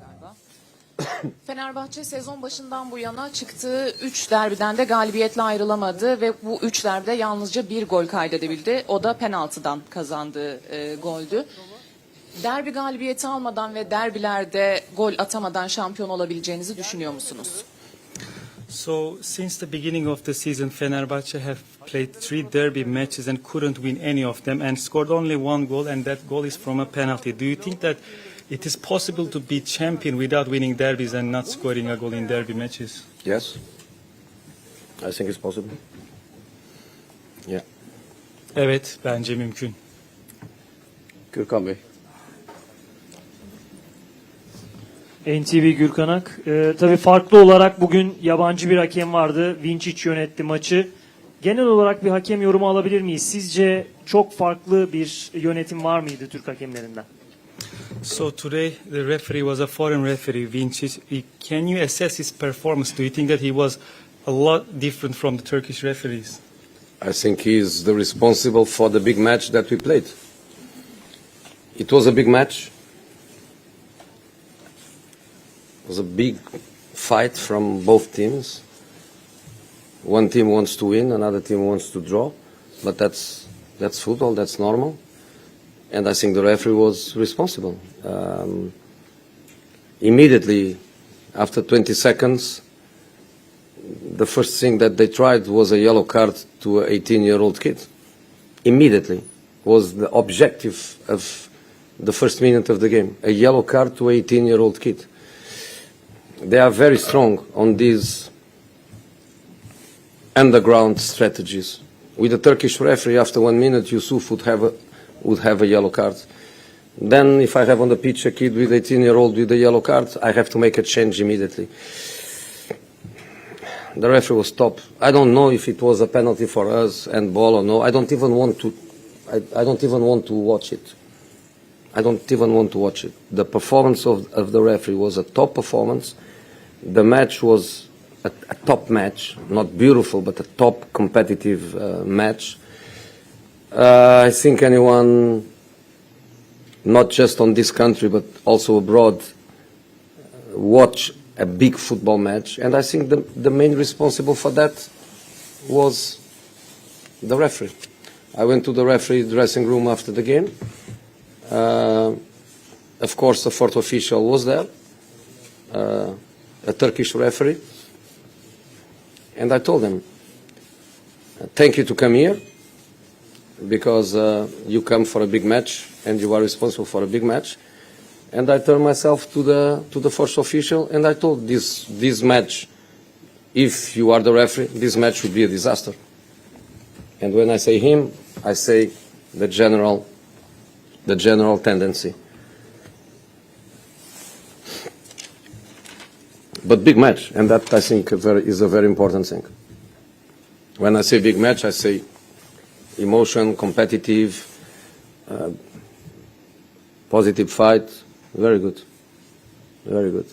Galiba. Fenerbahçe sezon başından bu yana çıktığı 3 derbiden de galibiyetle ayrılamadı ve bu 3 derbide yalnızca bir gol kaydedebildi. O da penaltıdan kazandığı e, goldü. Derbi galibiyeti almadan ve derbilerde gol atamadan şampiyon olabileceğinizi düşünüyor musunuz? So, since the beginning of the season, Fenerbahçe have played three derby matches and couldn't win any of them and scored only one goal, and that goal is from a penalty. Do you think that it is possible to be champion without winning derbies and not scoring a goal in derby matches? Yes. I think it's possible. Yeah. Evet, bence mümkün. Gürkan Bey. NTV Gürkanak. Ee, tabii farklı olarak bugün yabancı bir hakem vardı. Vinčić yönetti maçı. Genel olarak bir hakem yorumu alabilir miyiz? Sizce çok farklı bir yönetim var mıydı Türk hakemlerinden? So today the referee was a foreign referee, Vinicius. Can you assess his performance? Do you think that he was a lot different from the Turkish referees? I think he is the responsible for the big match that we played. It was a big match. It was a big fight from both teams. One team wants to win, another team wants to draw, but that's that's football. That's normal. And I think the referee was responsible. Um, immediately, after 20 seconds, the first thing that they tried was a yellow card to an 18 year old kid. Immediately was the objective of the first minute of the game. A yellow card to an 18 year old kid. They are very strong on these underground strategies. With the Turkish referee, after one minute, Yusuf would have a, would have a yellow card. Then, if I have on the pitch a kid with 18 year old with a yellow card, I have to make a change immediately the referee was top. I don't know if it was a penalty for us and ball or no. I don't even want to. I, I don't even want to watch it. I don't even want to watch it. The performance of, of the referee was a top performance. The match was a, a top match, not beautiful, but a top competitive uh, match. Uh, I think anyone, not just on this country but also abroad, watch a big football match, and I think the, the main responsible for that was the referee. I went to the referee dressing room after the game. Uh, of course, the fourth official was there, uh, a Turkish referee, and I told him, "Thank you to come here, because uh, you come for a big match and you are responsible for a big match." and I turned myself to the to the first official and I told this this match, if you are the referee, this match would be a disaster. And when I say him, I say the general the general tendency. But big match, and that I think is a very important thing. When I say big match, I say emotion, competitive, uh, positive fight, very good. Very good.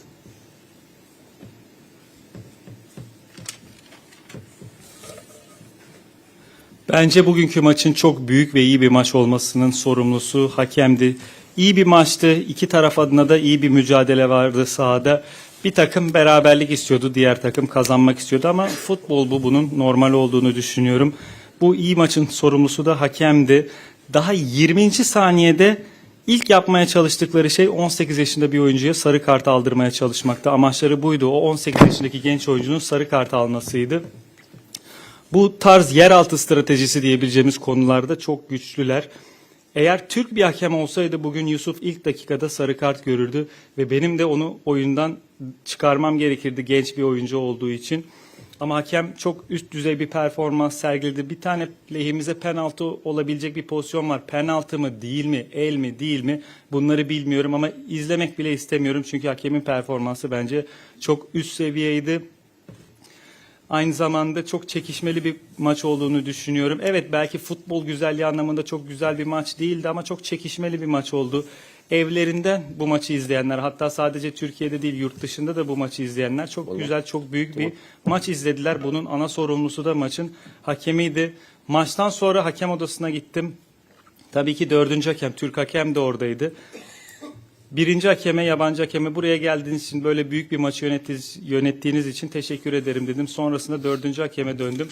Bence bugünkü maçın çok büyük ve iyi bir maç olmasının sorumlusu hakemdi. İyi bir maçtı. İki taraf adına da iyi bir mücadele vardı sahada. Bir takım beraberlik istiyordu, diğer takım kazanmak istiyordu ama futbol bu bunun normal olduğunu düşünüyorum. Bu iyi maçın sorumlusu da hakemdi. Daha 20. saniyede ilk yapmaya çalıştıkları şey 18 yaşında bir oyuncuya sarı kart aldırmaya çalışmakta. Amaçları buydu. O 18 yaşındaki genç oyuncunun sarı kart almasıydı. Bu tarz yeraltı stratejisi diyebileceğimiz konularda çok güçlüler. Eğer Türk bir hakem olsaydı bugün Yusuf ilk dakikada sarı kart görürdü ve benim de onu oyundan çıkarmam gerekirdi genç bir oyuncu olduğu için. Ama hakem çok üst düzey bir performans sergiledi. Bir tane lehimize penaltı olabilecek bir pozisyon var. Penaltı mı, değil mi, el mi, değil mi? Bunları bilmiyorum ama izlemek bile istemiyorum. Çünkü hakemin performansı bence çok üst seviyeydi. Aynı zamanda çok çekişmeli bir maç olduğunu düşünüyorum. Evet belki futbol güzelliği anlamında çok güzel bir maç değildi ama çok çekişmeli bir maç oldu. Evlerinden bu maçı izleyenler hatta sadece Türkiye'de değil yurt dışında da bu maçı izleyenler çok güzel çok büyük bir maç izlediler. Bunun ana sorumlusu da maçın hakemiydi. Maçtan sonra hakem odasına gittim. Tabii ki dördüncü hakem Türk hakem de oradaydı. Birinci hakeme, yabancı hakeme buraya geldiğiniz için böyle büyük bir maçı yönettiğiniz, yönettiğiniz için teşekkür ederim dedim. Sonrasında dördüncü hakeme döndüm.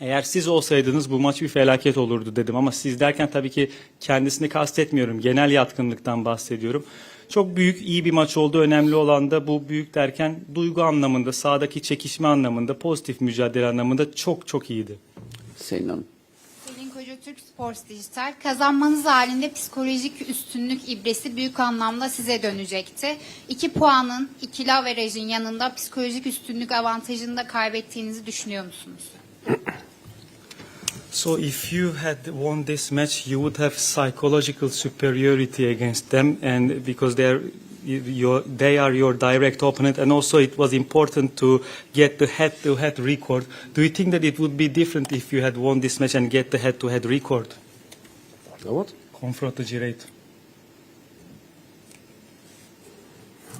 Eğer siz olsaydınız bu maç bir felaket olurdu dedim ama siz derken tabii ki kendisini kastetmiyorum. Genel yatkınlıktan bahsediyorum. Çok büyük, iyi bir maç oldu. Önemli olan da bu büyük derken duygu anlamında, sahadaki çekişme anlamında, pozitif mücadele anlamında çok çok iyiydi. Selin Hanım. Türk Sports Dijital kazanmanız halinde psikolojik üstünlük ibresi büyük anlamda size dönecekti. İki puanın ikili averajın yanında psikolojik üstünlük avantajını da kaybettiğinizi düşünüyor musunuz? So if you had won this match, you would have psychological superiority against them, and because they are your, they are your direct opponent, and also it was important to get the head-to-head record. Do you think that it would be different if you had won this match and get the head-to-head record? What? Confrontați rate.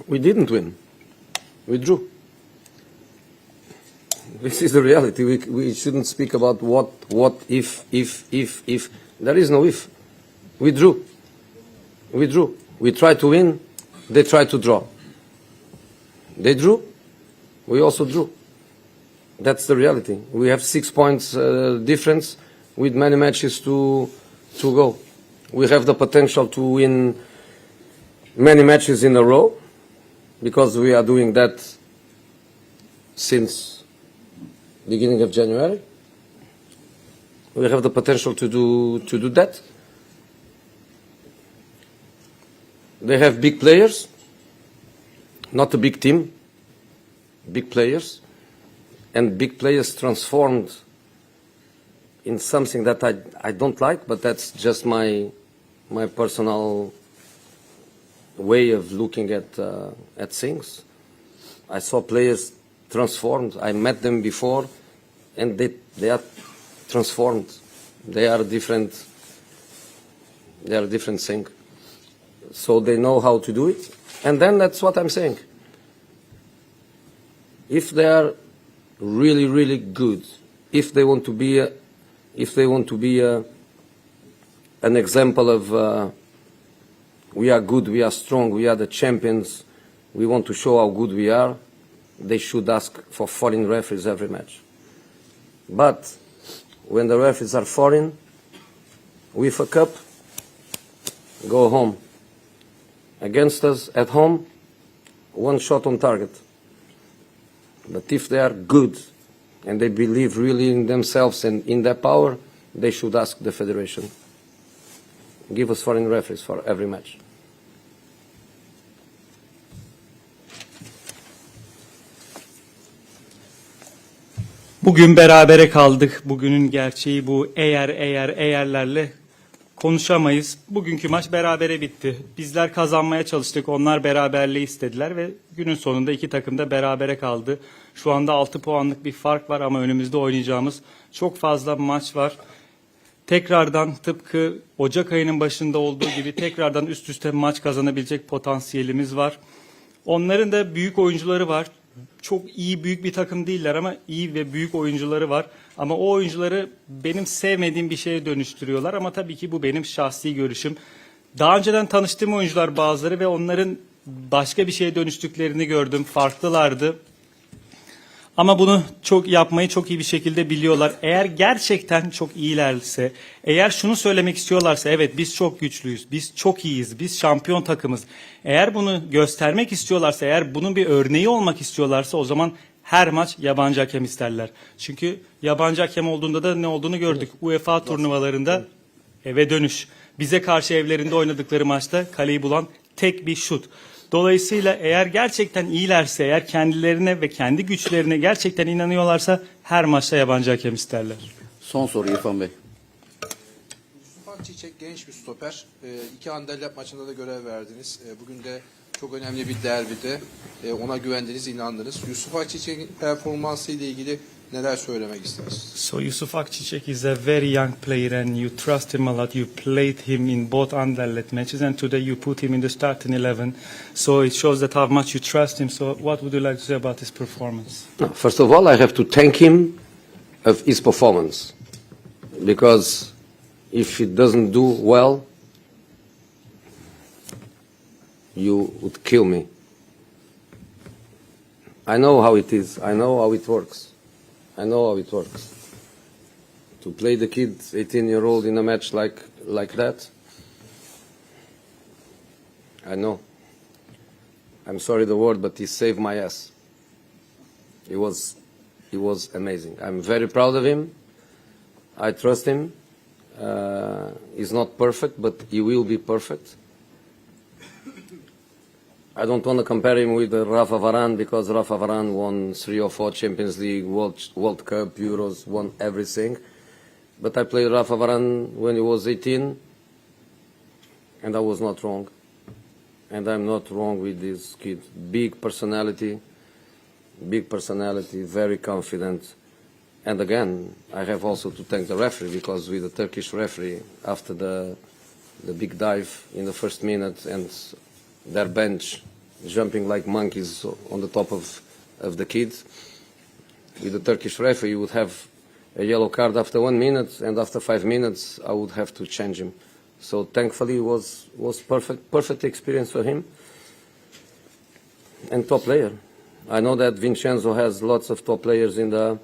We didn't win. We drew. This is the reality. We, we shouldn't speak about what, what, if, if, if, if. There is no if. We drew. We drew. We tried to win. They tried to draw. They drew. We also drew. That's the reality. We have six points uh, difference with many matches to, to go. We have the potential to win many matches in a row because we are doing that since beginning of January. We have the potential to do to do that. They have big players, not a big team, big players, and big players transformed in something that I, I don't like, but that's just my my personal way of looking at uh, at things. I saw players transformed. I met them before, and they they are transformed. They are different. They are different thing. So they know how to do it, and then that's what I'm saying. If they are really really good, if they want to be, a, if they want to be a, an example of. Uh, we are good, we are strong, we are the champions, we want to show how good we are, they should ask for foreign referees every match. But when the referees are foreign, we fuck up, go home. Against us at home, one shot on target. But if they are good and they believe really in themselves and in their power, they should ask the federation. Give us foreign referees for every match. Bugün berabere kaldık. Bugünün gerçeği bu. Eğer eğer eğerlerle konuşamayız. Bugünkü maç berabere bitti. Bizler kazanmaya çalıştık. Onlar beraberliği istediler ve günün sonunda iki takım da berabere kaldı. Şu anda 6 puanlık bir fark var ama önümüzde oynayacağımız çok fazla maç var. Tekrardan tıpkı Ocak ayının başında olduğu gibi tekrardan üst üste maç kazanabilecek potansiyelimiz var. Onların da büyük oyuncuları var. Çok iyi büyük bir takım değiller ama iyi ve büyük oyuncuları var. Ama o oyuncuları benim sevmediğim bir şeye dönüştürüyorlar ama tabii ki bu benim şahsi görüşüm. Daha önceden tanıştığım oyuncular bazıları ve onların başka bir şeye dönüştüklerini gördüm. Farklılardı. Ama bunu çok yapmayı çok iyi bir şekilde biliyorlar. Eğer gerçekten çok iyilerse, eğer şunu söylemek istiyorlarsa evet biz çok güçlüyüz, biz çok iyiyiz, biz şampiyon takımız. Eğer bunu göstermek istiyorlarsa, eğer bunun bir örneği olmak istiyorlarsa o zaman her maç yabancı hakem isterler. Çünkü yabancı hakem olduğunda da ne olduğunu gördük. UEFA turnuvalarında eve dönüş. Bize karşı evlerinde oynadıkları maçta kaleyi bulan tek bir şut. Dolayısıyla eğer gerçekten iyilerse, eğer kendilerine ve kendi güçlerine gerçekten inanıyorlarsa her maçta yabancı hakem isterler. Son soru İrfan Bey. Yusuf Akçiçek genç bir stoper. E, iki Anderlecht maçında da görev verdiniz. E, bugün de çok önemli bir derbide e, ona güvendiniz, inandınız. Yusuf Akçiçek'in performansı ile ilgili neler söylemek istersiniz? So Yusuf Akçiçek is a very young player and you trust him a lot. You played him in both Anderlecht matches and today you put him in the starting 11. So it shows that how much you trust him. So what would you like to say about his performance? No, First of all, I have to thank him of his performance because if he doesn't do well, you would kill me. I know how it is. I know how it works. I know how it works. To play the kid, 18 year old, in a match like like that. I know. I'm sorry the word, but he saved my ass. It was, it was amazing. I'm very proud of him. I trust him. Uh, he's not perfect, but he will be perfect. I don't want to compare him with Rafa Varane because Rafa Varane won three or four Champions League, World, World Cup, Euros, won everything. But I played Rafa Varane when he was 18, and I was not wrong. And I'm not wrong with this kid. Big personality, big personality, very confident. And again, I have also to thank the referee because with the Turkish referee, after the the big dive in the first minute and their bench jumping like monkeys on the top of, of the kid, with the Turkish referee, you would have a yellow card after one minute, and after five minutes, I would have to change him. So thankfully, it was was perfect perfect experience for him. And top player. I know that Vincenzo has lots of top players in the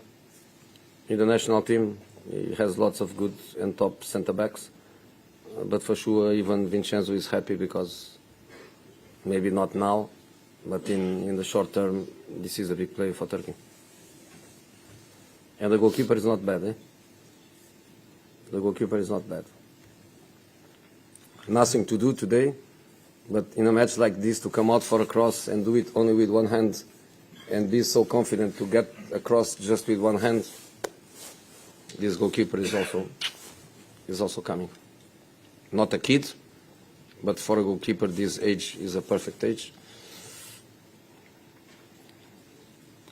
in the national team. He has lots of good and top centre backs. But for sure, even Vincenzo is happy because maybe not now, but in, in the short term, this is a big play for Turkey. And the goalkeeper is not bad, eh? The goalkeeper is not bad. Nothing to do today, but in a match like this, to come out for a cross and do it only with one hand and be so confident to get across just with one hand, this goalkeeper is also is also coming. Not a kid, but for a goalkeeper, this age is a perfect age.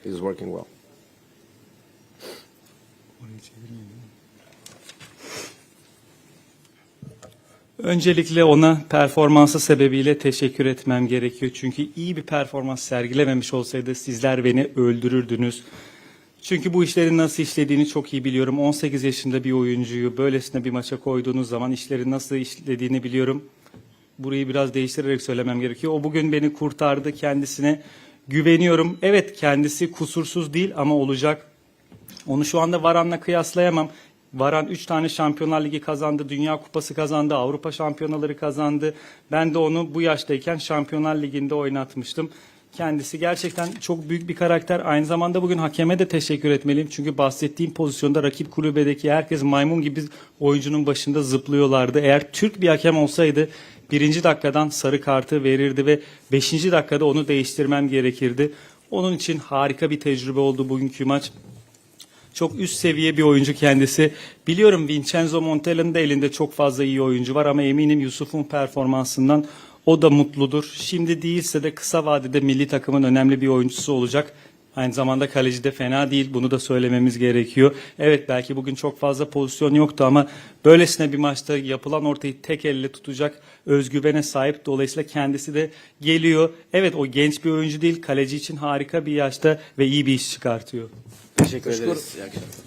He's working well. Öncelikle ona performansı sebebiyle teşekkür etmem gerekiyor. Çünkü iyi bir performans sergilememiş olsaydı sizler beni öldürürdünüz. Çünkü bu işlerin nasıl işlediğini çok iyi biliyorum. 18 yaşında bir oyuncuyu böylesine bir maça koyduğunuz zaman işlerin nasıl işlediğini biliyorum. Burayı biraz değiştirerek söylemem gerekiyor. O bugün beni kurtardı. Kendisine güveniyorum. Evet kendisi kusursuz değil ama olacak. Onu şu anda Varan'la kıyaslayamam. Varan 3 tane Şampiyonlar Ligi kazandı, Dünya Kupası kazandı, Avrupa Şampiyonaları kazandı. Ben de onu bu yaştayken Şampiyonlar Ligi'nde oynatmıştım. Kendisi gerçekten çok büyük bir karakter. Aynı zamanda bugün hakeme de teşekkür etmeliyim. Çünkü bahsettiğim pozisyonda rakip kulübedeki herkes maymun gibi oyuncunun başında zıplıyorlardı. Eğer Türk bir hakem olsaydı birinci dakikadan sarı kartı verirdi ve beşinci dakikada onu değiştirmem gerekirdi. Onun için harika bir tecrübe oldu bugünkü maç. Çok üst seviye bir oyuncu kendisi. Biliyorum Vincenzo Montella'nın da elinde çok fazla iyi oyuncu var ama eminim Yusuf'un performansından o da mutludur. Şimdi değilse de kısa vadede milli takımın önemli bir oyuncusu olacak. Aynı zamanda kaleci de fena değil. Bunu da söylememiz gerekiyor. Evet belki bugün çok fazla pozisyon yoktu ama böylesine bir maçta yapılan ortayı tek elle tutacak özgüvene sahip. Dolayısıyla kendisi de geliyor. Evet o genç bir oyuncu değil. Kaleci için harika bir yaşta ve iyi bir iş çıkartıyor. Teşekkür ederiz. İyi akşamlar.